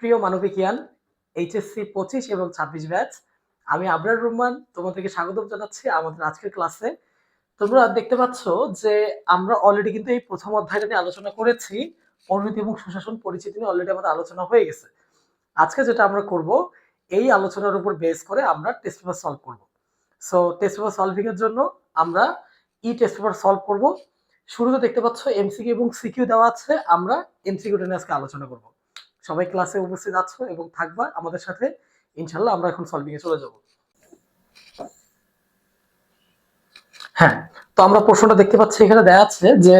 প্রিয় মানবিকিয়ান এইচএসসি পঁচিশ এবং ছাব্বিশ ব্যাচ, আমি আবরার রহমান তোমাদেরকে স্বাগতম জানাচ্ছি আমাদের আজকের ক্লাসে। তোমরা দেখতে পাচ্ছ যে আমরা অলরেডি কিন্তু এই প্রথম অধ্যায়টা নিয়ে আলোচনা করেছি পরিণতি এবং সুশাসন পরিচিতি নিয়ে অলরেডি আমাদের আলোচনা হয়ে গেছে। আজকে যেটা আমরা করব, এই আলোচনার উপর বেস করে আমরা টেস্ট পেপার সলভ করব। সো টেস্ট পেপার সলভিং এর জন্য আমরা ই টেস্ট পেপার সলভ করব। শুরুতে দেখতে পাচ্ছ এমসিকিউ এবং সিকিউ দেওয়া আছে, আমরা এমসিকিউটা নিয়ে আজকে আলোচনা করব। সবাই ক্লাসে উপস্থিত আছো এবং থাকবা। আমাদের সাথে ইনশাল্লাহ আমরা এখন সলভিং এ চলে যাব। হ্যাঁ তো আমরা প্রশ্নটা দেখতে পাচ্ছি, এখানে দেয়া আছে যে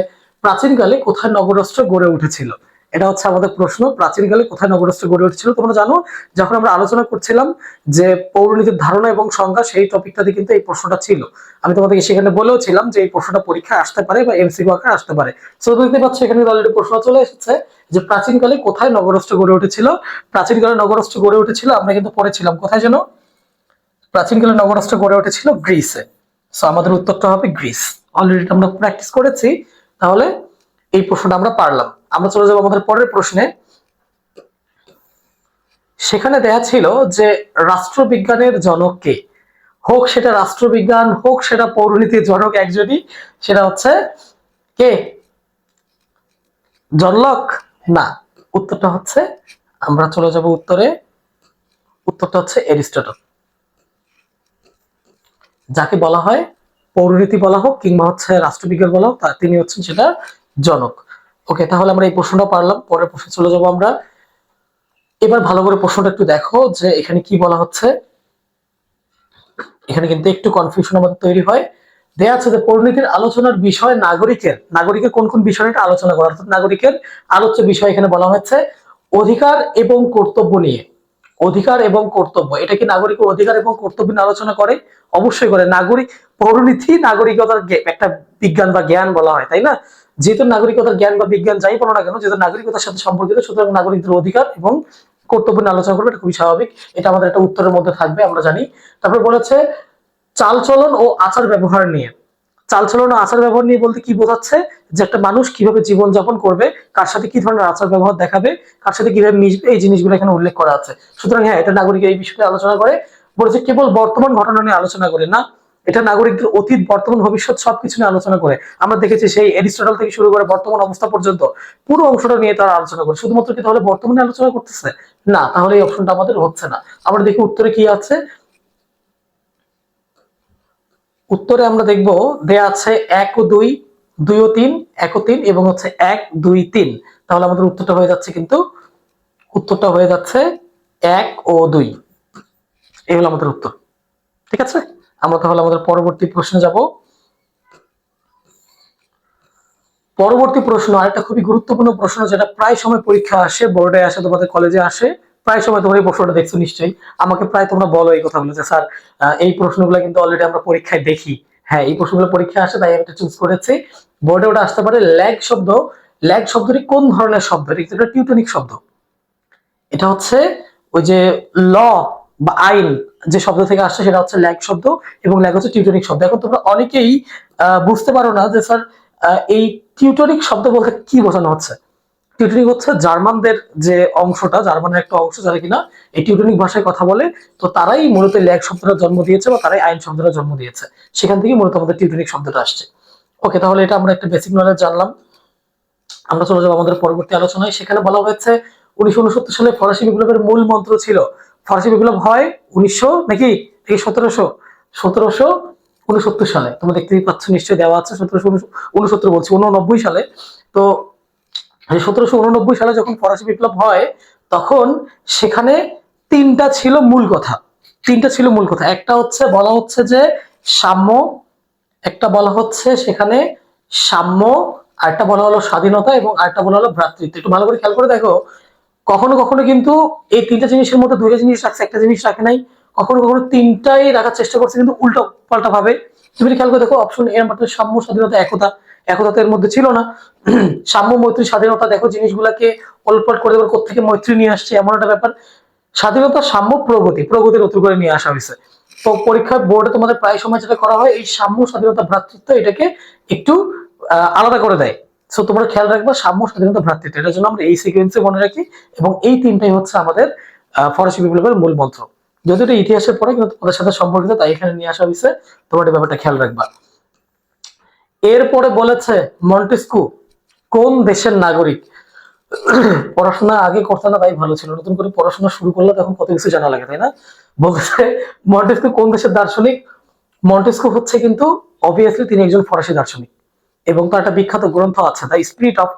প্রাচীনকালে কোথায় নগররাষ্ট্র গড়ে উঠেছিল? এটা হচ্ছে আমাদের প্রশ্ন প্রাচীনকালে কোথায় নগররাষ্ট্র গড়ে উঠেছিল তোমরা জানো? যখন আমরা আলোচনা করছিলাম যে পৌরনীতির ধারণা এবং সংজ্ঞা, সেই টপিকটাতে কিন্তু এই প্রশ্নটা ছিল। আমি তোমাদেরকে সেখানে বলেও ছিলাম যে এই প্রশ্নটা পরীক্ষায় আসতে পারে বা এমসিকিউ আকারে আসতে পারে। সো দেখতে পাচ্ছ এখানে অলরেডি প্রশ্ন চলে এসেছে যে প্রাচীনকালে কোথায় নগররাষ্ট্র গড়ে উঠেছিল? প্রাচীনকালে নগররাষ্ট্র গড়ে উঠেছিল, আমরা কিন্তু পড়েছিলাম কোথায় যেন? প্রাচীনকালে নগররাষ্ট্র গড়ে উঠেছিল গ্রিসে। সো আমাদের উত্তরটা হবে গ্রিস। অলরেডি আমরা প্র্যাকটিস করেছি। তাহলে এই প্রশ্নটা আমরা পারলাম। আমরা চলে যাব আমাদের পরের প্রশ্নে। সেখানে দেয়া ছিল যে রাষ্ট্রবিজ্ঞানের জনক কে? হোক সেটা রাষ্ট্রবিজ্ঞান, হোক সেটা পৌরনীতির জনক একজনই, সেটা হচ্ছে কে? জনলক? না, উত্তরটা হচ্ছে, আমরা চলে যাব উত্তরে। উত্তরটা হচ্ছে এরিস্টটল। যাকে বলা হয় পৌরনীতি বলা হোক কিংবা হচ্ছে রাষ্ট্রবিজ্ঞান বলা হোক তিনি হচ্ছেন সেটা জনক। ওকে তাহলে আমরা এই প্রশ্নটা পারলাম, পরের প্রশ্নে চলে যাব আমরা। এবার ভালো করে প্রশ্নটা একটু দেখো যে এখানে কি বলা হচ্ছে। এখানে কিন্তু একটু কনফিউশন আমাদের তৈরি হয়। দেয়া আছে যে পরিণতির আলোচনার বিষয় নাগরিকের নাগরিকের কোন কোন বিষয় আলোচনা করা অর্থাৎ নাগরিকের আলোচ্য বিষয় এখানে বলা হয়েছে অধিকার এবং কর্তব্য নিয়ে। অধিকার এবং কর্তব্য, এটা কি নাগরিকের অধিকার এবং কর্তব্য নিয়ে আলোচনা করে? অবশ্যই করে। নাগরিক পরিণতি নাগরিকতার একটা বিজ্ঞান বা জ্ঞান বলা হয়, তাই না? যেহেতু নাগরিকতার জ্ঞান বা বিজ্ঞান যাই বলো না কেন, যেহেতু নাগরিকতার সাথে সম্পর্কিত, সুতরাং নাগরিকদের অধিকার এবং কর্তব্য নিয়ে আলোচনা করবে, এটা খুবই স্বাভাবিক। এটা আমাদের একটা উত্তরের মধ্যে থাকবে, আমরা জানি। তারপর বলেছে চালচলন ও আচার ব্যবহার নিয়ে। চালচলন ও আচার ব্যবহার নিয়ে বলতে কি বোঝাচ্ছে? যে একটা মানুষ কীভাবে জীবন যাপন করবে, কার সাথে কি ধরনের আচার ব্যবহার দেখাবে, কার সাথে কীভাবে মিশবে, এই জিনিসগুলো এখানে উল্লেখ করা আছে। সুতরাং হ্যাঁ এটা নাগরিক এই বিষয়ে আলোচনা করে। বলেছে, কেবল বর্তমান ঘটনা নিয়ে আলোচনা করে না এটা নাগরিকদের অতীত, বর্তমান, ভবিষ্যৎ সবকিছু নিয়ে আলোচনা করে। আমরা দেখেছি সেই এরিস্টটল থেকে শুরু করে বর্তমান অবস্থা পর্যন্ত পুরো অংশটা নিয়ে তারা আলোচনা করে। শুধুমাত্র কি তাহলে বর্তমানে আলোচনা করতেছে? না, তাহলে এই অপশনটা আমাদের হচ্ছে না। আমরা দেখি উত্তরে কি আছে। উত্তরে আমরা দেখব, দেয়া আছে এক ও দুই দুই ও তিন, এক ও তিন এবং হচ্ছে এক, দুই, তিন। তাহলে আমাদের উত্তরটা হয়ে যাচ্ছে কিন্তু, উত্তরটা হয়ে যাচ্ছে এক ও দুই। এই হলো আমাদের উত্তর। ঠিক আছে? আমরা তাহলে আমাদের পরবর্তী প্রশ্নে যাব। পরবর্তী প্রশ্ন, আরেকটা খুবই গুরুত্বপূর্ণ প্রশ্ন, যেটা প্রায় সময় পরীক্ষা আসে, বোর্ডে আসে, তোমাদের কলেজে আসে, প্রায় সময় তোমরা এই প্রশ্নটা দেখছ নিশ্চয়ই। আমাকে প্রায় তোমরা বলো এই কথাগুলো যে, স্যার এই প্রশ্নগুলো কিন্তু অলরেডি আমরা পরীক্ষায় দেখি। হ্যাঁ এই প্রশ্নগুলো পরীক্ষায় আসে, তাই এটা চুজ করেছি। বোর্ডে ওটা আসতে পারে ল্যাগ শব্দ। ল্যাগ শব্দটি কোন ধরনের শব্দ? এটা টিউটনিক শব্দ। এটা হচ্ছে ওই যে ল বা আইন যে শব্দ থেকে আসছে সেটা হচ্ছে ল্যাগ শব্দ এবং ল্যাগ হচ্ছে টিউটনিক শব্দ। এখন তোমরা অনেকেই বুঝতে পারো না যে স্যার এই টিউটনিক শব্দ বলতে কি বোঝানো হচ্ছে? টিউটনিক হচ্ছে জার্মানদের যে অংশটা, জার্মানের একটা অংশ যারা কিনা, এই টিউটনিক ভাষায় কথা বলে, তো তারাই মূলত ল্যাগ শব্দটা জন্ম দিয়েছে বা তারাই আইন শব্দটা জন্ম দিয়েছে। সেখান থেকে মূলত আমাদের টিউটনিক শব্দটা আসছে। ওকে, তাহলে এটা আমরা একটা বেসিক নলেজ জানলাম। আমরা চলে যাব আমাদের পরবর্তী আলোচনায়। সেখানে বলা হয়েছে, উনিশশো উনসত্তর সালে ফরাসি বিপ্লবের মূল মন্ত্র ছিল ফরাসি বিপ্লব হয় উনিশশো নাকি? থেকে সতেরোশো সতেরোশো উনসত্তর সালে। তোমরা দেখতেই পাচ্ছ? নিশ্চয়ই দেওয়া আছে সতেরোশো উনসত্তর বলছি, উননব্বই সালে। তো সতেরোশো উননব্বই সালে যখন ফরাসি বিপ্লব হয়, তখন সেখানে তিনটা ছিল মূল কথা। তিনটা ছিল মূল কথা। একটা হচ্ছে, বলা হচ্ছে যে সাম্য, একটা বলা হচ্ছে সেখানে সাম্য, আরেকটা বলা হলো স্বাধীনতা এবং আরেকটা বলা হলো ভ্রাতৃত্ব। একটু ভালো করে খেয়াল করে দেখো। কখনো কখনো কিন্তু এই তিনটা জিনিসের মধ্যে দুইটা জিনিস রাখছে, একটা জিনিস রাখে নাই। কখনো কখনো তিনটাই রাখার চেষ্টা করছে, কিন্তু উল্টো পাল্টা ভাবে। তুমি খেয়াল করে দেখো অপশন এর মধ্যে সাম্য, স্বাধীনতা, একতা। একতা এর মধ্যে ছিল না। সাম্য, মৈত্রী, স্বাধীনতা, দেখো জিনিসগুলাকে ওলটপাট করে দেবার কোথেকে মৈত্রী নিয়ে আসছে, এমন একটা ব্যাপার। স্বাধীনতা, সাম্য, প্রগতি প্রগতি নতুন করে নিয়ে আসা হয়েছে। তো পরীক্ষা বোর্ডে তোমাদের প্রায় সময় যেটা করা হয়, এই সাম্য, স্বাধীনতা, ভ্রাতৃত্ব এটাকে একটু আলাদা করে দেয়। সো তোমরা খেয়াল রাখবা, সাম্য স্বাধীনতা ভ্রাতৃত্ব, এটার জন্য আমরা এই সিকোয়েন্সে মনে রাখি এবং এই তিনটাই হচ্ছে আমাদের ফরাসি বিপ্লবের মূল মন্ত্র। যদিও এটা ইতিহাসের পরে, কিন্তু তোমাদের সাথে সম্পর্কিত, তাই এখানে নিয়ে আসা হয়েছে, তোমরা এই ব্যাপারটা খেয়াল রাখবা। এরপরে বলেছে মন্টেস্কু, কোন দেশের নাগরিক? পড়াশোনা আগে করতে না, তাই ভালো ছিল। নতুন করে পড়াশোনা শুরু করলে তখন কত কিছু জানা লাগে, তাই না? বলতেছে মন্টেস্কু কোন দেশের দার্শনিক? মন্টেস্কু হচ্ছে কিন্তু অবভিয়াসলি তিনি একজন ফরাসি দার্শনিক। এবং তার একটা বিখ্যাত গ্রন্থ আছে দ্য স্পিরিট অফ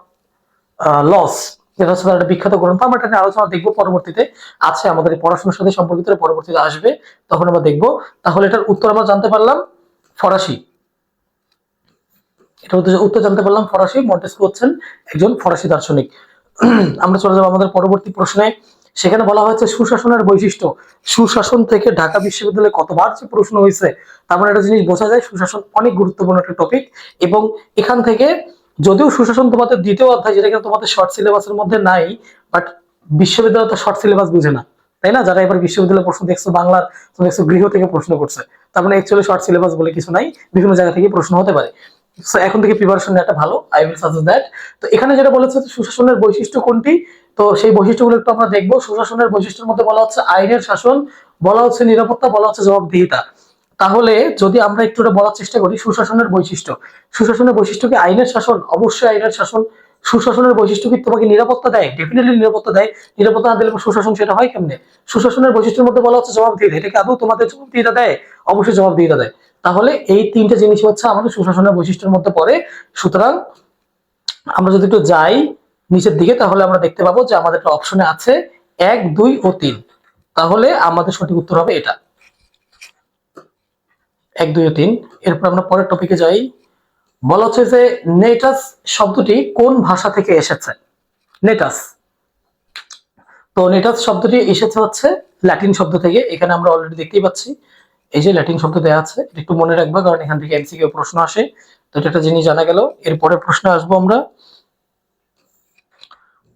লস যেটা হচ্ছে একটা বিখ্যাত গ্রন্থ। আমরা এটা নিয়ে আলোচনা দেখব পরবর্তীতে। আছে আমাদের পড়াশোনার সাথে সম্পর্কিত পরবর্তীতে আসবে, তখন আমরা দেখব। তাহলে এটার উত্তর আমরা জানতে পারলাম ফরাসি। এটা উত্তর জানতে পারলাম ফরাসি। মন্টেস্কু হচ্ছেন একজন ফরাসি দার্শনিক। আমরা চলে যাব আমাদের পরবর্তী প্রশ্নে। সেখানে বলা হয়েছে সুশাসনের বৈশিষ্ট্য। সুশাসন থেকে ঢাকা বিশ্ববিদ্যালয়ে কতবার যে প্রশ্ন হয়েছে, তার মানে একটা জিনিস বোঝা যায়, সুশাসন অনেক গুরুত্বপূর্ণ একটা টপিক এবং এখান থেকে যদিও সুশাসন তোমাদের দ্বিতীয় অধ্যায়, যেটা কিন্তু তোমাদের শর্ট সিলেবাসের মধ্যে নাই বাট বিশ্ববিদ্যালয় তো শর্ট সিলেবাস বুঝে না, তাই না? যারা এবার বিশ্ববিদ্যালয় প্রশ্ন দেখছ, বাংলার তুমি দেখছ, গৃহ থেকে প্রশ্ন করছে, তার মানে অ্যাকচুয়ালি শর্ট সিলেবাস বলে কিছু নাই, বিভিন্ন জায়গা থেকে প্রশ্ন হতে পারে। এখন থেকে প্রিপারেশন নেওয়াটা ভালো আই উইল সাজেস্ট দ্যাট তো এখানে যেটা বলেছে সুশাসনের বৈশিষ্ট্য কোনটি? তো সেই বৈশিষ্ট্যগুলো একটু আমরা দেখব। সুশাসনের বৈশিষ্ট্যের মধ্যে বলা হচ্ছে আইনের শাসন, বলা হচ্ছে নিরাপত্তা, বলা হচ্ছে জবাবদিহিতা। তাহলে যদি আমরা একটু বলার চেষ্টা করি, সুশাসনের বৈশিষ্ট্য। সুশাসনের বৈশিষ্ট্য কি আইনের শাসন? অবশ্যই আইনের শাসন। সুশাসনের বৈশিষ্ট্য কি তোমাকে নিরাপত্তা দেয়? ডেফিনেটলি নিরাপত্তা দেয়। নিরাপত্তা না দিলে সুশাসন সেটা হয় কেমনে? সুশাসনের বৈশিষ্ট্যের মধ্যে বলা হচ্ছে জবাবদিহিতা। এটা কি আদৌ তোমাদের জবাবদিহিতা দেয়? অবশ্যই জবাবদিহিতা দেয়। তাহলে এই তিনটে জিনিস হচ্ছে আমাদের সুশাসনের বৈশিষ্ট্যের মধ্যে পড়ে। সুতরাং আমরা যদি একটু যাই নিচের দিকে, তাহলে আমরা দেখতে পাবো যে আমাদের অপশনে আছে এক, দুই ও তিন। তাহলে আমাদের সঠিক উত্তর হবে এটা। এক, দুই ও তিন। এরপর আমরা পরের টপিকে যাই। বলা হচ্ছে যে নেটাস শব্দটি কোন ভাষা থেকে এসেছে? নেটাস। তো নেটাস শব্দটি এসেছে হচ্ছে ল্যাটিন শব্দ থেকে। এখানে আমরা অলরেডি দেখতেই পাচ্ছি। এই যে ল্যাটিন শব্দ দেওয়া আছে, এটা একটু মনে রাখবা, কারণ এখান থেকে এমসিকিউ প্রশ্ন আসে। তো এটা একটা জিনিস জানা গেল। এরপরে প্রশ্ন আসব আমরা।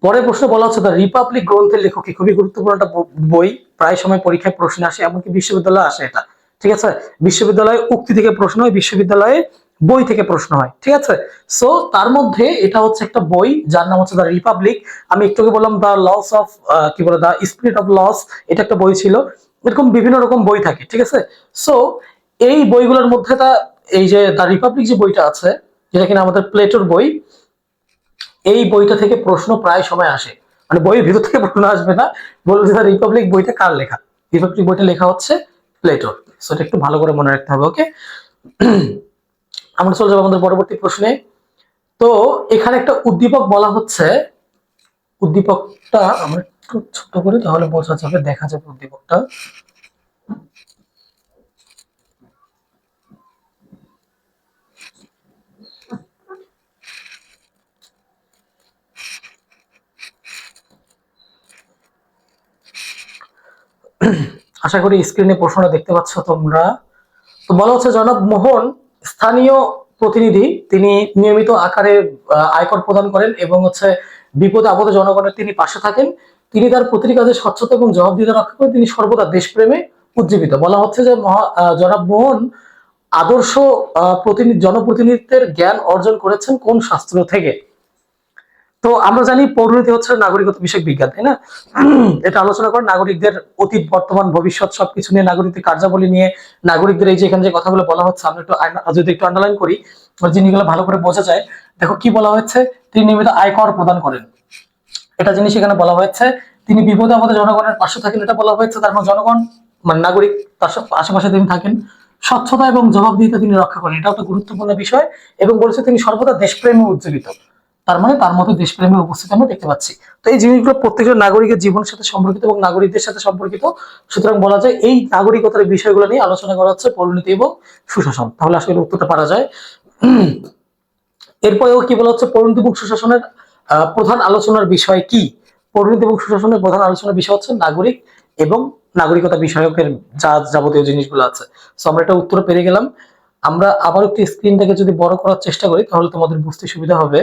পরের প্রশ্ন বলা হচ্ছে দ্য রিপাবলিক গ্রন্থের লেখক কি খুবই গুরুত্বপূর্ণ একটা বই। প্রায় সময় পরীক্ষায় প্রশ্ন আসে, এমনকি বিশ্ববিদ্যালয়ে আসে এটা। ঠিক আছে? বিশ্ববিদ্যালয়ে উক্তি থেকে প্রশ্ন হয়, বিশ্ববিদ্যালয়ে বই থেকে প্রশ্ন হয়। ঠিক আছে? সো তার মধ্যে এটা হচ্ছে একটা বই, যার নাম হচ্ছে দ্য রিপাবলিক আমি একটু আগে বললাম দ্য লস অফ কি বলে দ্য স্পিরিট অফ লস এটা একটা বই ছিল। এরকম বিভিন্ন রকম বই থাকে, ঠিক আছে? সো এই বইগুলোর মধ্যে তা, এই যে দ্য রিপাবলিক যে বইটা আছে, যেটা কিনা আমাদের প্লেটোর বই এই বইটা থেকে প্রশ্ন প্রায় সময় আসে। মানে বইয়ের ভিতর থেকে প্রশ্ন আসবে না। বলবে যে রিপাবলিক বইটা কার লেখা? রিপাবলিক বইটা লেখা হচ্ছে প্লেটোর সো এটা একটু ভালো করে মনে রাখতে হবে ওকে আমরা চলে যাব আমাদের পরবর্তী প্রশ্নে। তো, এখানে একটা উদ্দীপক বলা হচ্ছে। উদ্দীপকটা আমরা একটু ছোট করি, তাহলে বোঝা যাবে, দেখা যাবে উদ্দীপকটা। আশা করি স্ক্রিনে প্রশ্নটা দেখতে পাচ্ছ তোমরা। তো বলা হচ্ছে, জনাব মোহন, স্থানীয় প্রতিনিধি, তিনি নিয়মিত আকারে আয়কর প্রদান করেন এবং হচ্ছে বিপদে আপদে জনগণের তিনি পাশে থাকেন। তিনি তার প্রতিটি কাজে স্বচ্ছতা এবং জবাবদিহিতা রক্ষা করে তিনি সর্বদা দেশপ্রেমে উজ্জীবিত। বলা হচ্ছে যে জনাব মোহন আদর্শ প্রতিনিধি, জনপ্রতিনিধিত্বের জ্ঞান অর্জন করেছেন কোন শাস্ত্র থেকে? তো আমরা জানি পৌরনীতি হচ্ছে নাগরিকত্ব বিষয়ক বিজ্ঞান, তাই না? এটা আলোচনা করে, নাগরিকদের অতীত, বর্তমান, ভবিষ্যৎ সবকিছু নিয়ে, নাগরিকদের কার্যাবলী নিয়ে, নাগরিকদের এই যে এখানে যে কথাগুলো বলা হচ্ছে, আমরা একটু যদি একটু আন্ডারলাইন করি জিনিসগুলো ভালো করে বোঝা যায়। দেখো কি বলা হচ্ছে তিনি নিয়মিত আয়কর প্রদান করেন। এটা জিনিস এখানে বলা হয়েছে, তিনি বিপদে আমাদের জনগণের পাশে থাকেন, এটা বলা হয়েছে, তার মানে জনগণ মানে নাগরিক, তার আশেপাশে তিনি থাকেন। স্বচ্ছতা এবং জবাবদিহিতা তিনি রক্ষা করেন এটা একটা গুরুত্বপূর্ণ বিষয়, এবং বলেছে তিনি সর্বদা দেশপ্রেমে উজ্জীবিত। তার মানে তার মধ্যে দেশপ্রেমের উপস্থিতি আমরা দেখতে পাচ্ছি। তো এই জিনিসগুলো প্রত্যেকজন নাগরিকের জীবনের সাথে সম্পর্কিত এবং নাগরিকদের সাথে সম্পর্কিত। সুতরাং বলা যায়, এই নাগরিকতার বিষয়গুলো নিয়ে আলোচনা করা হচ্ছে পরিণতি এবং সুশাসন। তাহলে আসলে উত্তরটা পারা যায়। এরপরেও কি বলা হচ্ছে, পরিণতি এবং সুশাসনের প্রধান আলোচনার বিষয় কি? পরিণতি এবং সুশাসনের প্রধান আলোচনার বিষয় হচ্ছে নাগরিক এবং নাগরিকতা বিষয়কের যা যাবতীয় জিনিসগুলো আছে। সো আমরা এটা উত্তর পেরে গেলাম। আমরা আবার একটু স্ক্রিনটাকে যদি বড় করার চেষ্টা করি, তাহলে তোমাদের বুঝতে সুবিধা হবে।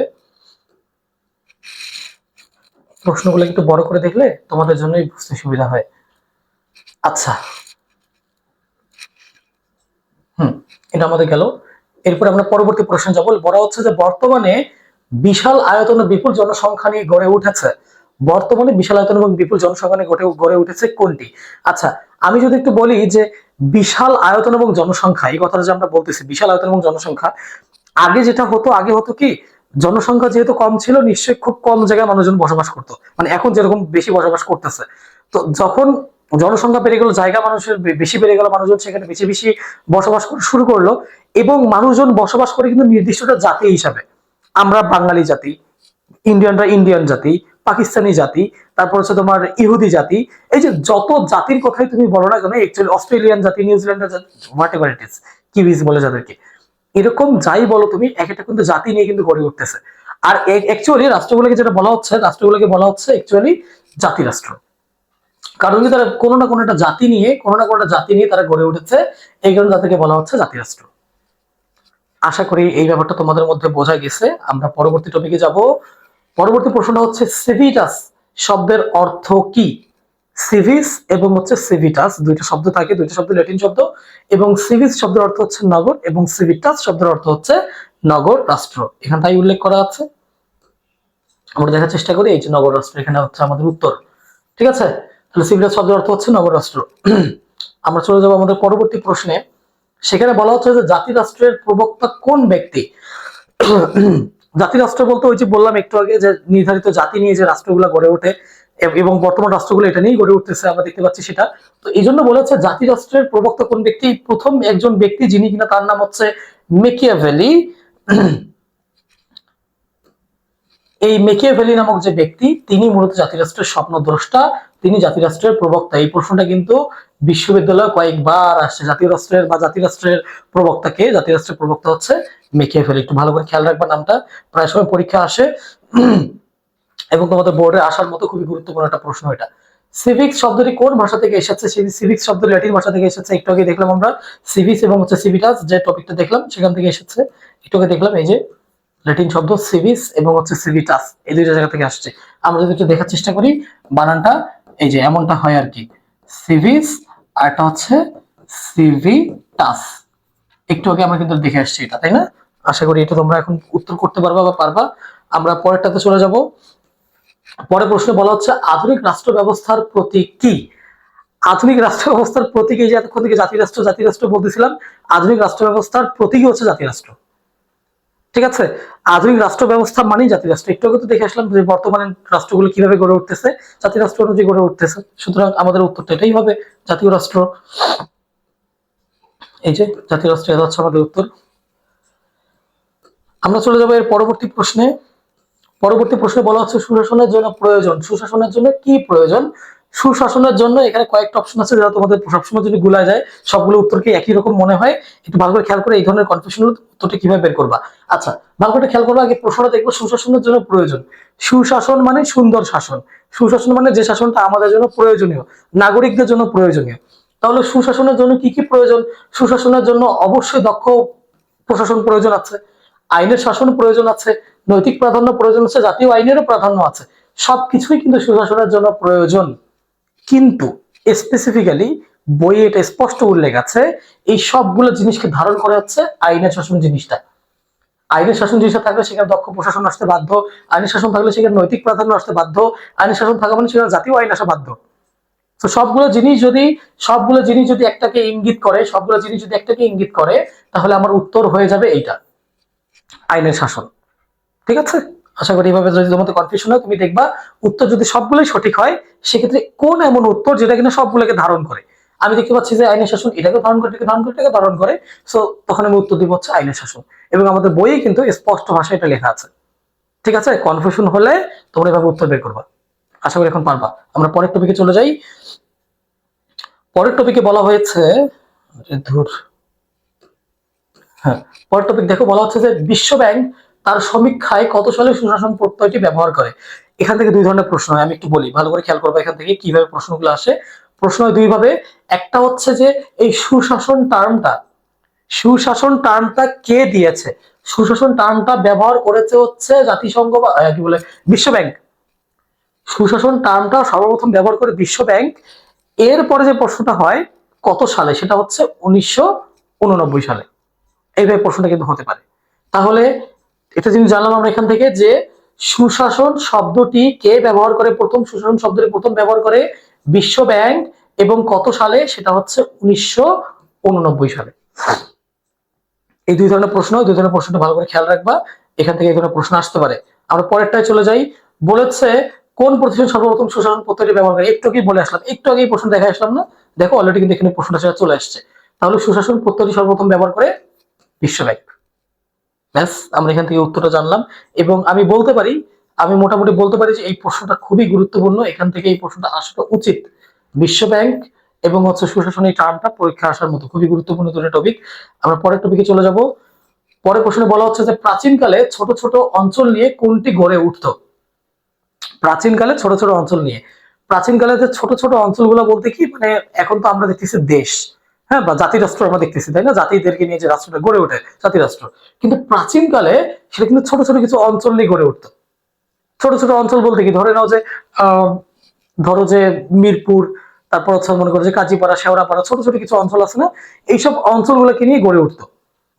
প্রশ্নগুলো একটু বড় করে দেখলে তোমাদের জন্যই বুঝতে সুবিধা হয়। আচ্ছা। হুম, এটা আমাদের গেল। এরপর আমরা পরবর্তী প্রশ্ন যাব। বলা হচ্ছে যে বর্তমানে বিশাল আয়তন ও বিপুল জনসংখ্যা নিয়ে গড়ে উঠেছে। বর্তমানে বিশাল আয়তন এবং বিপুল জনসংখ্যা নিয়ে গড়ে উঠেছে কোনটি? আচ্ছা আমি যদি একটু বলি যে বিশাল আয়তন এবং জনসংখ্যা, এই কথাটা যে আমরা বলতেছি বিশাল আয়তন এবং জনসংখ্যা, আগে যেটা হতো, আগে হতো কি? জনসংখ্যা যেহেতু কম ছিল, নিশ্চয়ই খুব কম জায়গায় মানুষজন বসবাস করতো। মানে এখন যেরকম বেশি বসবাস করতেছে। তো যখন জনসংখ্যা বেড়ে গেল, জায়গা মানুষের বেশি বেড়ে গেল, মানুষজন সেখানে বেশি বেশি বসবাস করা শুরু করল এবং মানুষজন বসবাস করে কিন্তু নির্দিষ্টটা জাতি হিসাবে। আমরা বাঙালি জাতি, ইন্ডিয়ানরা ইন্ডিয়ান জাতি, পাকিস্তানি জাতি, তারপর হচ্ছে তোমার ইহুদি জাতি। এই যে যত জাতির কথাই তুমি বলো না কেন অস্ট্রেলিয়ান জাতি নিউজিল্যান্ডের জাতি হোয়াট এভার ইট ইস কিউইজ বলে যাদেরকে। এরকম যাই বলো তুমি, এক একটা কিন্তু জাতি নিয়ে কিন্তু গড়ে উঠতেছে। আর অ্যাকচুয়ালি রাষ্ট্রগুলোকে যেটা বলা হচ্ছে, রাষ্ট্রগুলোকে বলা হচ্ছে অ্যাকচুয়ালি জাতি রাষ্ট্র কারণ কি তারা কোনো না কোনো একটা জাতি নিয়ে, কোনো না কোনো একটা জাতি নিয়ে তারা গড়ে উঠেছে, এই কারণে তাদেরকে বলা হচ্ছে জাতি রাষ্ট্র আশা করি এই ব্যাপারটা তোমাদের মধ্যে বোঝা গেছে। আমরা পরবর্তী টপিকে যাব। পরবর্তী প্রশ্নটা হচ্ছে, সিভিটাস শব্দের অর্থ কি? সিভিস এবং হচ্ছে সিভিটাস, দুইটা শব্দ থাকে, দুইটা শব্দ ল্যাটিন শব্দ, এবং সিভিস শব্দের অর্থ হচ্ছে নগর এবং সিভিটাস শব্দের অর্থ হচ্ছে নগর রাষ্ট্র। এখানে তাই উল্লেখ করা আছে। আমরা দেখার চেষ্টা করি, এই যে নগর রাষ্ট্র, এখানে হচ্ছে আমাদের উত্তর। ঠিক আছে? তাহলে সিভিটাস শব্দের অর্থ হচ্ছে নগর রাষ্ট্র। আমরা চলে যাব আমাদের পরবর্তী প্রশ্নে। সেখানে বলা হচ্ছে যে জাতি রাষ্ট্রের প্রবক্তা কোন ব্যক্তি? জাতি রাষ্ট্র বলতে ওই যে বললাম একটু আগে যে নির্ধারিত জাতি নিয়ে যে রাষ্ট্রগুলো গড়ে ওঠে এব- বর্তমান রাষ্ট্রগুলো এটা নিয়েই গড়ে উঠতেছে, আমরা দেখতে পাচ্ছি সেটা। তো এই জন্য বলেছে জাতি রাষ্ট্রের প্রবক্তা কোন ব্যক্তি? প্রথম একজন ব্যক্তি যিনি কিনা তার নাম হচ্ছে মেকিয়াভেলি। এই মেকিয়াভেলি নামক যে ব্যক্তি, তিনি মূলত জাতিরাষ্ট্রের স্বপ্নদ্রষ্টা, তিনি জাতিরাষ্ট্রের প্রবক্তা। এই প্রশ্নটা কিন্তু বিশ্ববিদ্যালয়ে কয়েকবার আসছে। জাতীয় রাষ্ট্রের বা জাতিরাষ্ট্রের প্রবক্তাকে, জাতিরাষ্ট্রের প্রবক্তা হচ্ছে মেকিয়াভেলি। একটু ভালো করে খেয়াল রাখবা নামটা। প্রায় সময় পরীক্ষা আসে। এবং তোমাদের বোর্ডে আসার মতো খুবই গুরুত্বপূর্ণ একটা প্রশ্ন এটা। সিভিক্স শব্দটি কোন ভাষা থেকে এসেছে? সেই সিভিক্স শব্দ ল্যাটিন ভাষা থেকে এসেছে। একটু আগে দেখলাম আমরা সিভিস এবং হচ্ছে সিভিটাস যে টপিকটা দেখলাম, সেখান থেকে এসেছে। একটু আগে দেখলাম এই যে ল্যাটিন শব্দ সিভিস এবং হচ্ছে সিভিটাস এই দুইটা জায়গা থেকে আসছে। আমরা যদি একটু দেখার চেষ্টা করি, বানানটা এই যে এমনটা হয় আর কি সিভিস আর একটা হচ্ছে সিভিটাস একটু আগে আমরা কিন্তু দেখে আসছি এটা, তাই না? আশা করি এটা তোমরা এখন উত্তর করতে পারবা বা পারবা। আমরা পরেরটাতে চলে যাব। পরের প্রশ্ন বলা হচ্ছে, আধুনিক রাষ্ট্র ব্যবস্থার প্রতীক কি? আধুনিক রাষ্ট্র ব্যবস্থার প্রতীক এই যে এতক্ষণ থেকে জাতি রাষ্ট্র জাতি রাষ্ট্র বলতেছিলাম, আধুনিক রাষ্ট্র ব্যবস্থার প্রতীকই হচ্ছে জাতি রাষ্ট্র ঠিক আছে? আধুনিক রাষ্ট্র ব্যবস্থা মানেই জাতি রাষ্ট্র একটু আগে তো দেখে আসলাম যে বর্তমানে রাষ্ট্রগুলো কীভাবে গড়ে উঠতেছে জাতি রাষ্ট্র অনুযায়ী গড়ে উঠতেছে। সুতরাং আমাদের উত্তরটা এটাই হবে, জাতীয় রাষ্ট্র। এই যে জাতীয় রাষ্ট্র, এটা হচ্ছে আমাদের উত্তর। আমরা চলে যাব এর পরবর্তী প্রশ্নে। পরবর্তী প্রশ্নে বলা হচ্ছে সুশাসনের জন্য প্রয়োজন। সুশাসনের জন্য কি প্রয়োজন? সুশাসনের জন্য এখানে কয়েকটা অপশন আছে যারা তোমাদের সবসময় যদি গুলা যায়, সবগুলো উত্তরকে একই রকম মনে হয়? একটু ভালো করে খেয়াল করে এই ধরনের কনফিউশন উত্তরটা কীভাবে বের করবা? আচ্ছা ভালো করে খেয়াল করবা, আগে প্রশ্নটা দেখব, সুশাসনের জন্য প্রয়োজন। সুশাসন মানে সুন্দর শাসন। সুশাসন মানে যে শাসনটা আমাদের জন্য প্রয়োজনীয়, নাগরিকদের জন্য প্রয়োজনীয়। তাহলে সুশাসনের জন্য কি কি প্রয়োজন? সুশাসনের জন্য অবশ্যই দক্ষ প্রশাসন প্রয়োজন আছে, আইনের শাসন প্রয়োজন আছে নৈতিক প্রাধান্য প্রয়োজন আছে, জাতীয় আইনেরও প্রাধান্য আছে। সবকিছুই কিন্তু সুশাসনের জন্য প্রয়োজন। কিন্তু স্পেসিফিক্যালি বইয়ে এটা স্পষ্ট উল্লেখ আছে, এই সবগুলো জিনিসকে ধারণ করে হচ্ছে আইনের শাসন জিনিসটা। আইনের শাসন জিনিসটা থাকলে সেখানে দক্ষ প্রশাসন আসতে বাধ্য, আইনের শাসন থাকলে সেখানে নৈতিক প্রাধান্য আসতে বাধ্য, আইনের শাসন থাকা মানে সেখানে জাতীয় আইন আসা বাধ্য। তো সবগুলো জিনিস যদি, সবগুলো জিনিস যদি একটাকে ইঙ্গিত করে, সবগুলো জিনিস যদি একটাকে ইঙ্গিত করে, তাহলে আমার উত্তর হয়ে যাবে এইটা। আইনের শাসন। ঠিক আছে? আশা করি এইভাবে যদি তোমাদের কনফিউশন হয়, তুমি দেখবা উত্তর যদি সবগুলোই সঠিক হয়, সেক্ষেত্রে কোন এমন উত্তর যেটা কিনা সবগুলোকে ধারণ করে? আমি দেখতে পাচ্ছি যে আইনের শাসন এটাকে ধারণ করে এটাকে ধারণ করে এটাকে ধারণ করে। সো তখন আমি উত্তর দিব হচ্ছে আইনের শাসন। এবং আমাদের বইয়ে কিন্তু স্পষ্ট ভাষায় এটা লেখা আছে। ঠিক আছে? কনফিউশন হলে তোমরা এভাবে উত্তর বের করবা। আশা করি এখন পারবা। আমরা পরের টপিকে চলে যাই। পরের টপিকে বলা হয়েছে ধুর। হ্যাঁ পরের টপিক দেখো, বলা হচ্ছে যে বিশ্ব ব্যাংক তার সমীক্ষায় কত সালে সুশাসন প্রত্যয়টি ব্যবহার করে? এখান থেকে দুই ধরনের প্রশ্ন হয়, আমি একটু বলি। ভালো করে খেয়াল করব এখান থেকে কীভাবে প্রশ্নগুলো আসে। প্রশ্ন হয় দুই ভাবে একটা হচ্ছে যে, এই সুশাসন টার্মটা সুশাসন টার্মটা কে দিয়েছে? সুশাসন টার্মটা ব্যবহার করেছে হচ্ছে জাতিসংঘ বা কি বলে বিশ্ব ব্যাংক সুশাসন টার্মটা সর্বপ্রথম ব্যবহার করে বিশ্ব ব্যাংক এরপরে যে প্রশ্নটা হয়, কত সালে? সেটা হচ্ছে উনিশশো উননব্বই সালে। এইভাবে প্রশ্নটা কিন্তু হতে পারে। তাহলে এটা জিনিস জানলাম আমরা এখান থেকে যে সুশাসন শব্দটি কে ব্যবহার করে? প্রথম সুশাসন শব্দটি প্রথম ব্যবহার করে বিশ্ব ব্যাংক এবং কত সালে? সেটা হচ্ছে উনিশশো উননব্বই সালে। এই দুই ধরনের প্রশ্ন দুই ধরনের প্রশ্নটা ভালো করে খেয়াল রাখবা। এখান থেকে এই ধরনের প্রশ্ন আসতে পারে। আমরা পরেরটায় চলে যাই। বলেছে, কোন প্রতিষ্ঠান সর্বপ্রথম সুশাসন পদ্ধতি ব্যবহার করে? একটু আগেই বলে আসলাম। একটু আগেই প্রশ্ন দেখা আসলাম না? দেখো অলরেডি কিন্তু এখানে প্রশ্নটা চলে আসছে। তাহলে সুশাসন পদ্ধতি সর্বপ্রথম ব্যবহার করে বিশ্ব ব্যাংক। ব্যাস, আমরা এখান থেকে উত্তরটা জানলাম। এবং আমি বলতে পারি, আমি মোটামুটি বলতে পারি যে এই প্রশ্নটা খুবই গুরুত্বপূর্ণ। এখান থেকে এই প্রশ্নটা আসাটা উচিত। বিশ্ব ব্যাংক এবং হচ্ছে সুশাসন এই টার্মটা পরীক্ষা আসার মতো খুবই গুরুত্বপূর্ণ দুটো টপিক আমরা পরের টপিকে চলে যাব। পরের প্রশ্নে বলা হচ্ছে যে, প্রাচীনকালে ছোট ছোট অঞ্চল নিয়ে কোনটি গড়ে উঠতো? প্রাচীনকালে ছোট ছোট অঞ্চল নিয়ে। প্রাচীনকালে যে ছোট ছোট অঞ্চলগুলো বলতে কি মানে এখন তো আমরা দেখতেছি দেশ। হ্যাঁ বা জাতি রাষ্ট্র আমরা দেখতেছি, তাই না? জাতিদেরকে নিয়ে যে রাষ্ট্রটা গড়ে ওঠে জাতি রাষ্ট্র। কিন্তু প্রাচীনকালে সেটা কিন্তু ছোট ছোট কিছু অঞ্চল নিয়ে গড়ে উঠতো। ছোট ছোট অঞ্চল বলতে কি? ধরে নাও যে ধরো যে মিরপুর, তারপর হচ্ছে মনে করো যে কাজীপাড়া, শেওড়াপাড়া, ছোট ছোট কিছু অঞ্চল আছে না? এইসব অঞ্চলগুলোকে নিয়ে গড়ে উঠতো।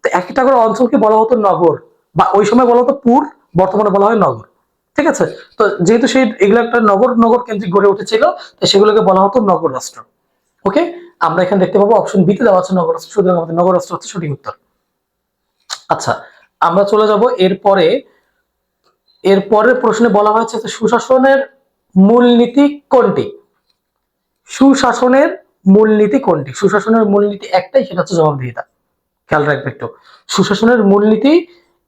তো একটা করে অঞ্চলকে বলা হতো নগর, বা ওই সময় বলা হতো পুর, বর্তমানে বলা হয় নগর। ঠিক আছে? তো যেহেতু সেই, এগুলো একটা নগর নগর কেন্দ্রিক গড়ে উঠেছিল, তো সেগুলোকে বলা হতো নগর রাষ্ট্র। ওকে? আমরা এখানে দেখতে পাবো অপশন বিতে দেওয়া আছে নগর রাষ্ট্র, সুতরাং আমাদের নগর রাষ্ট্র হচ্ছে সঠিক উত্তর। আচ্ছা আমরা চলে যাব এরপরে এর পরের প্রশ্নে বলা হয়েছে সুশাসনের মূলনীতি কোনটি? সুশাসনের মূলনীতি কোনটি? সুশাসনের মূলনীতি একটাই, সেটা হচ্ছে জবাবদিহিতা। খেয়াল রাখবে একটু। সুশাসনের মূলনীতি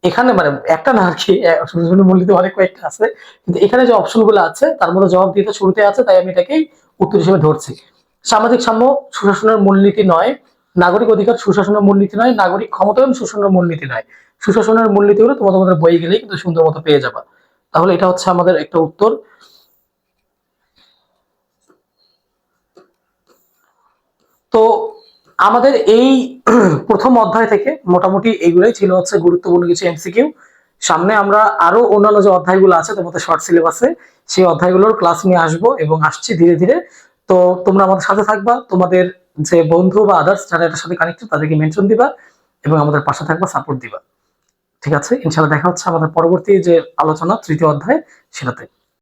এখানে মানে একটা না আর কি সুশাসনের মূলনীতি অনেক কয়েকটা আছে, কিন্তু এখানে যে অপশনগুলো আছে, তার মধ্যে জবাবদিহিতা শুরুতে আছে, তাই আমি এটাকেই উত্তর হিসেবে ধরছি। সামাজিক সাম্য সুশাসনের মূলনীতি নয়। নাগরিক অধিকার সুশাসনের মূলনীতি নয়, নাগরিক ক্ষমতায়ন সুশাসনের মূলনীতি নয়। সুশাসনের মূলনীতিগুলো তোমাদের তোমাদের বই গেলেই কিন্তু সুন্দর মতো পেয়ে যাবা। তাহলে এটা হচ্ছে আমাদের একটা উত্তর। তো আমাদের এই প্রথম অধ্যায় থেকে মোটামুটি এইগুলোই ছিল হচ্ছে গুরুত্বপূর্ণ কিছু এমসিকিউ। সামনে আমরা আরও অন্যান্য যে অধ্যায়গুলো আছে, তোমাদের শর্ট সিলেবাসে সেই অধ্যায়গুলোর ক্লাস নিয়ে আসব এবং আসছি ধীরে ধীরে। তো তোমরা আমাদের সাথে থাকবা, তোমাদের যে বন্ধু বা আদার্স যারা এটার সাথে কানেক্টেড তাদেরকে মেনশন দিবা এবং আমাদের পাশে থাকবা সাপোর্ট দিবা। ঠিক আছে? ইনশাআল্লাহ দেখা হচ্ছে আমাদের পরবর্তী যে আলোচনা, তৃতীয় অধ্যায়, সেটাতে।